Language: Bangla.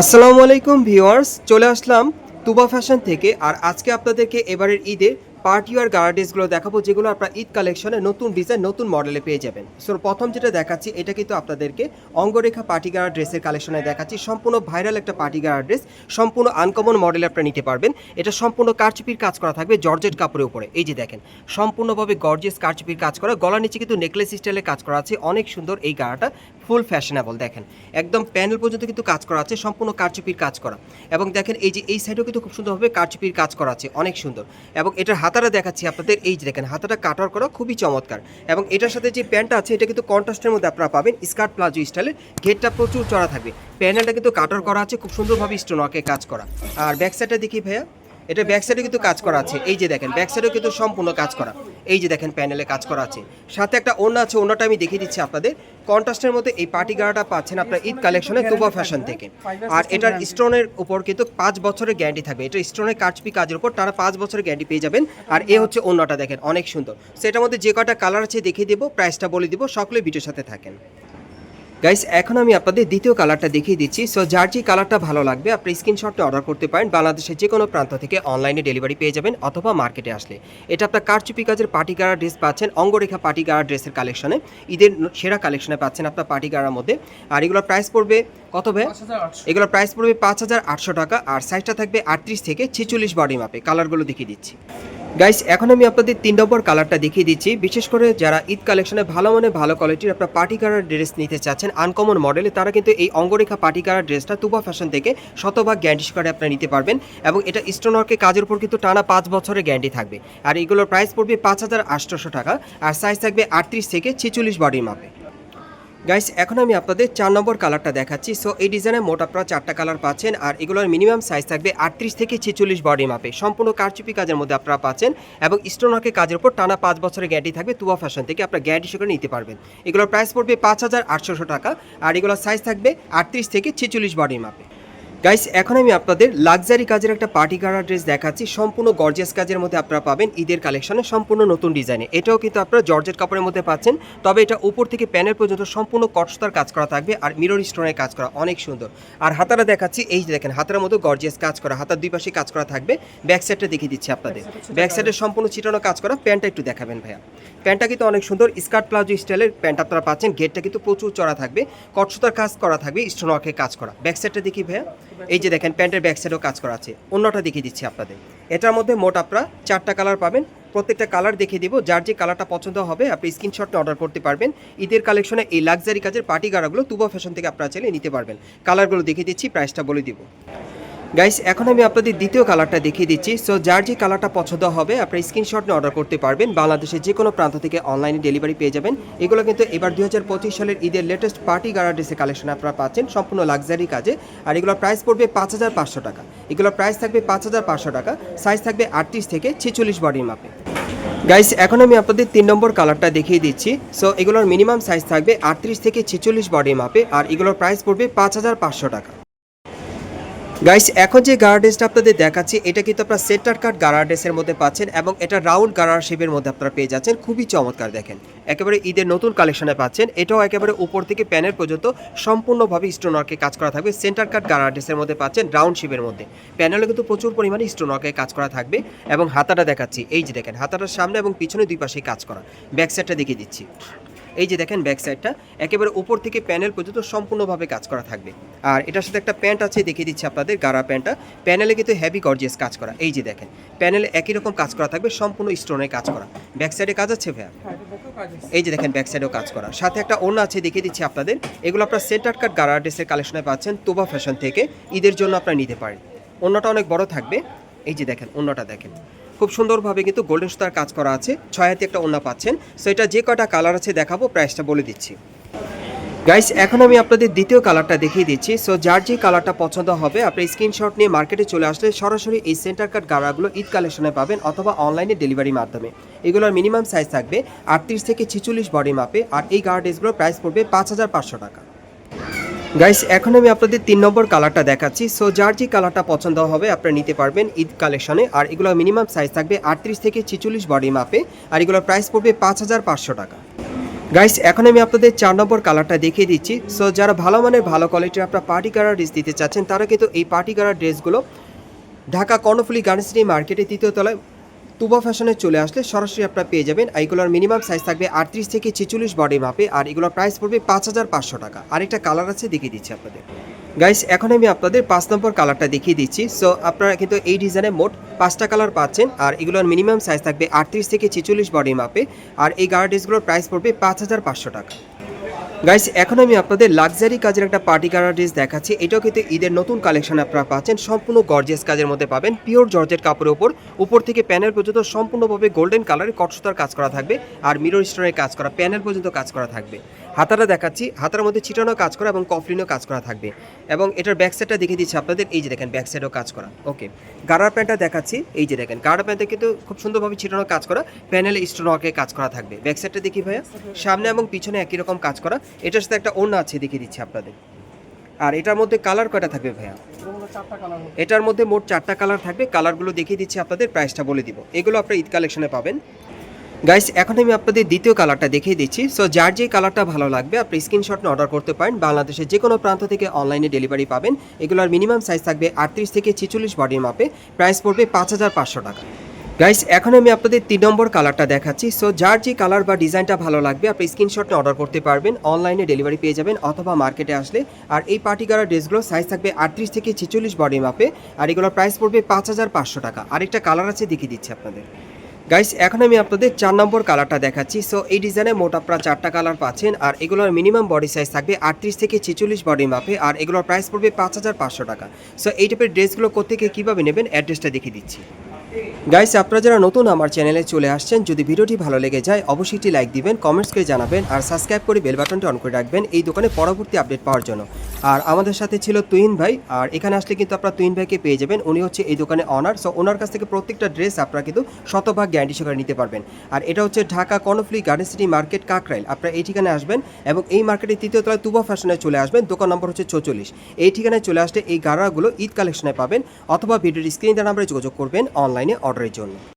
আসসালামু আলাইকুম ভিওয়ার্স চলে আসলাম তুবা ফ্যাশন থেকে। আর আজকে আপনাদেরকে এবারের ঈদের পার্টি আর গার্ডেসগুলো দেখাবো, যেগুলো আপনার ঈদ কালেকশনে নতুন ডিজাইন নতুন মডেলে পেয়ে যাবেন। সো প্রথম যেটা দেখাচ্ছি, এটা কিন্তু আপনাদেরকে অঙ্গরেখা পার্টি গার্ড ড্রেসের কালেকশনে দেখাচ্ছি। সম্পূর্ণ ভাইরাল একটা পার্টি গার্ড ড্রেস, সম্পূর্ণ আনকমন মডেল আপনারা নিতে পারবেন। এটা সম্পূর্ণ কারচুপির কাজ করা থাকবে জর্জেট কাপড়ের উপরে। এই যে দেখেন, সম্পূর্ণভাবে গর্জিয়াস কারচুপির কাজ করা। গলার নিচে কিন্তু নেকলেস স্টাইলে কাজ করা আছে। অনেক সুন্দর এই গাড়াটা ফুল ফ্যাশনেবল দেখেন। একদম প্যানেল পর্যন্ত কিন্তু কাজ করা আছে, সম্পূর্ণ কারচুপির কাজ করা। এবং দেখেন, এই যে এই সাইডেও কিন্তু খুব সুন্দরভাবে কারচুপির কাজ করা আছে, অনেক সুন্দর। এবং এটার হাতাটা দেখাচ্ছি আপনাদের। এই যে দেখেন, হাতাটা কাটার করা খুবই চমৎকার। এবং এটার সাথে যে প্যান্টটা আছে, এটা কিন্তু কন্ট্রাস্টের মধ্যে আপনারা পাবেন স্কার্ট প্লাজো স্টাইলের। ঘেরটা প্রচুর চড়া থাকবে। প্যানেলটা কিন্তু কাটার করা আছে, খুব সুন্দরভাবে স্টোনকে কাজ করা। আর ব্যাক সাইডটা দেখি ভাইয়া। এটা ব্যাক সাইডে কিন্তু কাজ করা আছে। এই যে দেখেন ব্যাক সাইডেও কিন্তু সম্পূর্ণ কাজ করা। এই যে দেখেন প্যানেলে কাজ করা আছে। সাথে একটা ওড়না আছে, ওড়নাটা আমি দেখিয়ে দিচ্ছি আপনাদের। কন্ট্রাস্টের মধ্যে এই পার্টি গাড়াটা পাচ্ছেন আপনার ঈদ কালেকশনে তুবা ফ্যাশন থেকে। আর এটার স্টোনের উপর কিন্তু পাঁচ বছরের গ্যারান্টি থাকবে। এটা স্টোনের কাজপি কাজের উপর তারা পাঁচ বছরের গ্যারান্টি পেয়ে যাবেন। আর এ হচ্ছে ওড়নাটা দেখেন, অনেক সুন্দর। সেটার মধ্যে যে কটা কালার আছে দেখিয়ে দেবো প্রাইসটা বলে দিব, সকলে ভিডিওর সাথে থাকেন। গাইস এখন আমি আপনাদের দ্বিতীয় কালারটা দেখিয়ে দিচ্ছি। সো যার যে কালারটা ভালো লাগবে আপনি স্ক্রিনশটটা অর্ডার করতে পারেন। বাংলাদেশের যে কোনো প্রান্ত থেকে অনলাইনে ডেলিভারি পেয়ে যাবেন অথবা মার্কেটে আসলে। এটা আপনার কারচুপি কাজের পার্টি গাড়া ড্রেস পাচ্ছেন অঙ্গরেখা পার্টি গাড়া ড্রেসের কালেকশনে ঈদের সেরা কালেকশনে পাচ্ছেন আপনার পার্টি গাড়ার মধ্যে। আর এগুলোর প্রাইস পড়বে কত ভাই? এগুলোর প্রাইস পড়বে পাঁচ হাজার আটশো টাকা। আর সাইজটা থাকবে আটত্রিশ থেকে ছেচল্লিশ বডি মাপে কালারগুলো দেখিয়ে দিচ্ছি। গাইস এখন আমি আপনাদের তিন নম্বর কালারটা দেখিয়ে দিচ্ছি। বিশেষ করে যারা ঈদ কালেকশনে ভালো মনে ভালো কোয়ালিটির আপনার পার্টি কালার ড্রেস নিতে চাচ্ছেন আনকমন মডেলে তারা কিন্তু এই অঙ্গরেখা পার্টি কালার ড্রেসটা তুবা ফ্যাশন থেকে শতভাগ গ্যারান্টি করে আপনারা নিতে পারবেন এবং এটা স্টোনওয়ার্কের কাজের উপর কিন্তু টানা পাঁচ বছরের গ্যারান্টি থাকবে। আর এগুলোর প্রাইস পড়বে পাঁচ হাজার আটশোশো টাকা, আর সাইজ থাকবে আটত্রিশ থেকে ছেচল্লিশ বডির মাপে। গাইস এখন আমি আপনাদের চার নম্বর কালারটা দেখাচ্ছি। সো এই ডিজাইনে মোট আপনারা চারটা কালার পাচ্ছেন, আর এগুলোর মিনিমাম সাইজ থাকবে আটত্রিশ থেকে ছেচল্লিশ বডি মাপে সম্পূর্ণ কারচুপি কাজের মধ্যে আপনারা পাচ্ছেন, এবং স্টোনকে কাজের উপর টানা পাঁচ বছরের গ্যারান্টি থাকবে তুয়া ফ্যাশন থেকে আপনারা গ্যারান্টি সেখানে নিতে পারবেন। এগুলোর প্রাইস পড়বে পাঁচ হাজার আটশোশো টাকা, আর এগুলোর সাইজ থাকবে আটত্রিশ থেকে ছেচল্লিশ বডি মাপে গাইস এখন আমি আপনাদের লাক্সারি কাজের একটা পার্টি গাড়া ড্রেস দেখাচ্ছি। সম্পূর্ণ গর্জিয়াস কাজের মধ্যে আপনারা পাবেন ঈদের কালেকশনে সম্পূর্ণ নতুন ডিজাইনে এটাও কিন্তু আপনারা জর্জেট কাপড়ের মধ্যে পাচ্ছেন। তবে এটা উপর থেকে প্যানেল পর্যন্ত সম্পূর্ণ কটস্তার কাজ করা থাকবে আর মিরর স্টোনের কাজ করা অনেক সুন্দর। আর হাতারা দেখাচ্ছি এই যে দেখেন হাতার মতো গর্জিয়াস কাজ করা হাতার দুই পাশে কাজ করা থাকবে। ব্যাক সাইডটা দেখিয়ে দিচ্ছি আপনাদের। ব্যাক সাইডে সম্পূর্ণ ছিটানো কাজ করা প্যান্টটা একটু দেখাবেন ভাইয়া। প্যান্টটা কিন্তু অনেক সুন্দর স্কার্ট প্লাজো স্টাইলের প্যান্ট আপনারা পাচ্ছেন। গেটটা কিন্তু প্রচুর চড়া থাকবে। কটসুতার কাজ করা থাকবে স্টোনওয়ার্কের কাজ করা। ব্যাক সাইডটা দেখি ভাইয়া। এই যে দেখেন, প্যান্টের ব্যাক সাইডও কাজ করা আছে। অন্যটা দেখিয়ে দিচ্ছি আপনাদের। এটার মধ্যে মোট আপনারা চারটা কালার পাবেন। প্রত্যেকটা কালার দেখিয়ে দিব। যার যে কালারটা পছন্দ হবে, আপনি স্ক্রিনশটটা অর্ডার করতে পারবেন। ঈদের কালেকশনে এই লাক্সারি কাজের পার্টি গাড়াগুলো তুবা ফ্যাশন থেকে আপনারা চাইলে নিতে পারবেন। কালারগুলো দেখিয়ে দিচ্ছি প্রাইসটা বলে দিব। গাইস এখন আমি আপনাদের দ্বিতীয় কালারটা দেখিয়ে দিচ্ছি। সো যার যে কালারটা পছন্দ হবে আপনি স্ক্রিনশট নিয়ে অর্ডার করতে পারবেন। বাংলাদেশের যে কোনো প্রান্ত থেকে অনলাইনে ডেলিভারি পেয়ে যাবেন। এগুলো কিন্তু এবার দুই হাজার পঁচিশ সালের ঈদের লেটেস্ট পার্টি গাড়া ড্রেসের কালেকশন আপনারা পাচ্ছেন, সম্পূর্ণ লাক্সারি কাজে। আর এগুলোর প্রাইস পড়বে পাঁচ হাজার পাঁচশো টাকা। এগুলোর প্রাইস থাকবে পাঁচ হাজার পাঁচশো টাকা। সাইজ থাকবে আটত্রিশ থেকে ছেচল্লিশ বডির মাপে। গাইস এখন আমি আপনাদের তিন নম্বর কালারটা দেখিয়ে দিচ্ছি। সো এগুলোর মিনিমাম সাইজ থাকবে আটত্রিশ থেকে ছেচল্লিশ বডির মাপে। আর এগুলোর প্রাইস পড়বে পাঁচ হাজার পাঁচশো টাকা। গাইস এখন যে গার্ডেসটা আপনাদের দেখাচ্ছি, এটা কিন্তু আপনারা সেন্টার কাট গার্ডেসের মধ্যে পাচ্ছেন এবং এটা রাউন্ড গারার শেপের মধ্যে আপনারা পেয়ে যাচ্ছেন। খুবই চমৎকার দেখেন। একেবারে ঈদের নতুন কালেকশনে পাচ্ছেন। এটাও একেবারে উপর থেকে প্যানের পর্যন্ত সম্পূর্ণভাবে স্টোনওয়ার্কে কাজ করা থাকবে। সেন্টার কাট গার্ডেসের মধ্যে পাচ্ছেন রাউন্ড শেপের মধ্যে। প্যানেলে কিন্তু প্রচুর পরিমাণে স্টোনওয়ার্কে কাজ করা থাকবে এবং হাতাটা দেখাচ্ছি। এই যে দেখেন, হাতাটার সামনে এবং পিছনে দুই পাশে কাজ করা। ব্যাক সাইডটা দেখিয়ে দিচ্ছি। এই যে দেখেন ব্যাক সাইডটা একেবারে উপর থেকে প্যানেল পর্যন্ত সম্পূর্ণভাবে কাজ করা থাকবে। আর এটার সাথে একটা প্যান্ট আছে, দেখিয়ে দিচ্ছি আপনাদের গাড়া প্যান্টটা প্যানেলে কিন্তু হেভি গর্জিয়াস কাজ করা। এই যে দেখেন প্যানেলে একই রকম কাজ করা থাকবে, সম্পূর্ণ স্টোনের কাজ করা। ব্যাক সাইডে কাজ আছে ভাইয়া? এই যে দেখেন ব্যাক সাইডেও কাজ করা। সাথে একটা ওড়না আছে, দেখিয়ে দিচ্ছি আপনাদের। এগুলো আপনার সেন্টার কাট গাড়া ড্রেসের কালেকশনে পাচ্ছেন, তোবা ফ্যাশন থেকে। ঈদের জন্য আপনারা নিতে পারেন। অন্যটা অনেক বড় থাকবে। এই যে দেখেন অন্যটা দেখেন। খুব সুন্দরভাবে কিন্তু গোল্ডেন স্টার কাজ করা আছে। ছয় হাতে একটা ওড়না পাচ্ছেন। সো এটা যে কটা কালার আছে দেখাবো প্রাইসটা বলে দিচ্ছি। গাইস এখন আমি আপনাদের দ্বিতীয় কালারটা দেখিয়ে দিচ্ছি। সো যার যে কালারটা পছন্দ হবে, আপনি স্ক্রিনশট নিয়ে মার্কেটে চলে আসলে সরাসরি এই সেন্টার কাট গাড়াগুলো ঈদ কালেকশনে পাবেন অথবা অনলাইনে ডেলিভারি মাধ্যমে। এগুলোর মিনিমাম সাইজ থাকবে আটত্রিশ থেকে ছিচল্লিশ বডি মাপে আর এই গার্ডেসগুলোর প্রাইস পড়বে পাঁচ হাজার পাঁচশো টাকা। গাইস এখন আমি আপনাদের তিন নম্বর কালারটা দেখাচ্ছি। সো যার যে কালারটা পছন্দ হবে, আপনারা নিতে পারবেন ঈদ কালেকশনে আর এগুলো মিনিমাম সাইজ থাকবে আটত্রিশ থেকে ছিচল্লিশ বডি মাপে আর এগুলোর প্রাইস পড়বে পাঁচ হাজার পাঁচশো টাকা। গাইস এখন আমি আপনাদের চার নম্বর কালারটা দেখিয়ে দিচ্ছি। সো যারা ভালো মানের, ভালো কোয়ালিটির আপনার পার্টি কালার ড্রেস দিতে চাচ্ছেন, তারা কিন্তু এই পার্টি কালার ড্রেসগুলো ঢাকা কর্ণফুলি গার্ডেন্সিটি মার্কেটে তৃতীয় তলায় তুবা ফ্যাশনে চলে আসলে সরাসরি আপনারা পেয়ে যাবেন। এইগুলোর মিনিমাম সাইজ থাকবে আটত্রিশ থেকে ছেচল্লিশ বডি মাপে আর এগুলোর প্রাইস পড়বে পাঁচ হাজার পাঁচশো টাকা। আরেকটা কালার আছে, দেখিয়ে দিচ্ছি আপনাদের। গাইস এখন আমি আপনাদের পাঁচ নম্বর কালারটা দেখিয়ে দিচ্ছি। সো আপনারা কিন্তু এই ডিজাইনে মোট পাঁচটা কালার পাচ্ছেন, আর এগুলোর মিনিমাম সাইজ থাকবে আটত্রিশ থেকে ছেচল্লিশ বডি মাপে আর এই গার্ডেসগুলোর প্রাইস পড়বে পাঁচ হাজার পাঁচশো টাকা। গাইস এখন আমি আপনাদের লাক্সারি কাজের একটা পার্টি কালার ড্রেস দেখাচ্ছি। এটাও কিন্তু ঈদের নতুন কালেকশন আপনারা পাচ্ছেন। সম্পূর্ণ গর্জিয়াস কাজের মধ্যে পাবেন। পিওর জর্জেট কাপড়ের উপর। উপর থেকে প্যানেল পর্যন্ত সম্পূর্ণভাবে গোল্ডেন কালারের কটসুতার কাজ করা থাকবে। আর মিরর স্টোনের কাজ করা প্যানেল পর্যন্ত কাজ করা থাকবে। হাতাটা দেখাচ্ছি। হাতার মধ্যে ছিটানো কাজ করা এবং কফলিনও কাজ করা থাকবে। এবং এটার ব্যাক সাইডটা দেখিয়ে দিচ্ছি আপনাদের। এই যে দেখেন ব্যাক সাইডও কাজ করা। ওকে গাড়ার প্যান্টটা দেখাচ্ছি। এই যে দেখেন গাড়ার প্যান্টে কিন্তু খুব সুন্দরভাবে ছিটানো কাজ করা। প্যানেল স্টোনওয়ার্কে কাজ করা থাকবে। ব্যাক সাইডটা দেখি ভাইয়া। সামনে এবং পিছনে একই রকম কাজ করা। এটার সাথে একটা ওড়না আছে, দেখিয়ে দিচ্ছি আপনাদের। আর এটার মধ্যে কালার কয়টা থাকবে ভাইয়া? এটার মধ্যে মোট চারটা কালার থাকবে কালারগুলো দেখিয়ে দিচ্ছি আপনাদের প্রাইসটা বলে দিব। এগুলো আপনারা ঈদ কালেকশনে পাবেন। গাইস এখন আমি আপনাদের দ্বিতীয় কালারটা দেখিয়ে দিচ্ছি। সো যার যে কালারটা ভালো লাগবে, আপনি স্ক্রিনশট অর্ডার করতে পারেন। বাংলাদেশের যে কোনো প্রান্ত থেকে অনলাইনে ডেলিভারি পাবেন। এগুলোর মিনিমাম সাইজ থাকবে আটত্রিশ থেকে ছেচল্লিশ বডির মাপে। প্রাইস পড়বে পাঁচ হাজার পাঁচশো টাকা। গাইস এখন আমি আপনাদের তিন নম্বর কালারটা দেখাচ্ছি। সো যার যে কালার বা ডিজাইনটা ভালো লাগবে, আপনি স্ক্রিনশট অর্ডার করতে পারবেন। অনলাইনে ডেলিভারি পেয়ে যাবেন অথবা মার্কেটে আসলে। আর এই পার্টি কালার ড্রেসগুলো সাইজ থাকবে আটত্রিশ থেকে ছেচল্লিশ বডি মাপে আর এগুলোর প্রাইস পড়বে পাঁচ হাজার পাঁচশো টাকা। আরেকটা কালার আছে, দেখিয়ে দিচ্ছি আপনাদের। গাইস এখন আমি আপনাদের চার নম্বর কালারটা দেখাচ্ছি। সো এই ডিজাইনে মোট আপনারা চারটা কালার পাচ্ছেন। আর এগুলোর মিনিমাম বডি সাইজ থাকবে আটত্রিশ থেকে ছেচল্লিশ বডি মাপে আর এগুলোর প্রাইস পড়বে পাঁচ হাজার পাঁচশো টাকা। সো এই টাইপের ড্রেসগুলো কোথেকে কীভাবে নেবেন অ্যাড্রেসটা দেখিয়ে দিচ্ছি। গাইস আপনারা যারা নতুন আমার চ্যানেলে চলে আসছেন, যদি ভিডিওটি ভালো লেগে যায়, অবশ্যই একটি লাইক দিবেন কমেন্টস করে জানাবেন, আর সাবস্ক্রাইব করে বেল বাটনটি অন করে রাখবেন এই দোকানে পরবর্তী আপডেট পাওয়ার জন্য। আর আমাদের সাথে ছিল তুহিন ভাই, আর এখানে আসলে কিন্তু আপনারা তুহিন ভাইকে পেয়ে যাবেন, উনি হচ্ছে এই দোকানে অনার সো ওনার কাছ থেকে প্রত্যেকটা ড্রেস আপনারা কিন্তু শতভাগ গ্যারান্টি সহকারে নিতে পারবেন। আর এটা হচ্ছে Dhaka Karnaphuli garden city market Kakrail. আপনারা এই ঠিকানায় আসবেন এবং এই মার্কেটের তৃতীয় তলায় তুবা ফ্যাশনে চলে আসবেন, দোকান নম্বর হচ্ছে চৌচল্লিশ। এই ঠিকানায় চলে আসলে এই গাড়াগুলো ঈদ কালেকশনে পাবেন, অথবা ভিডিওর স্ক্রিন নাম্বারে যোগাযোগ করবেন অনলাইনে অর্ডারের জন্য।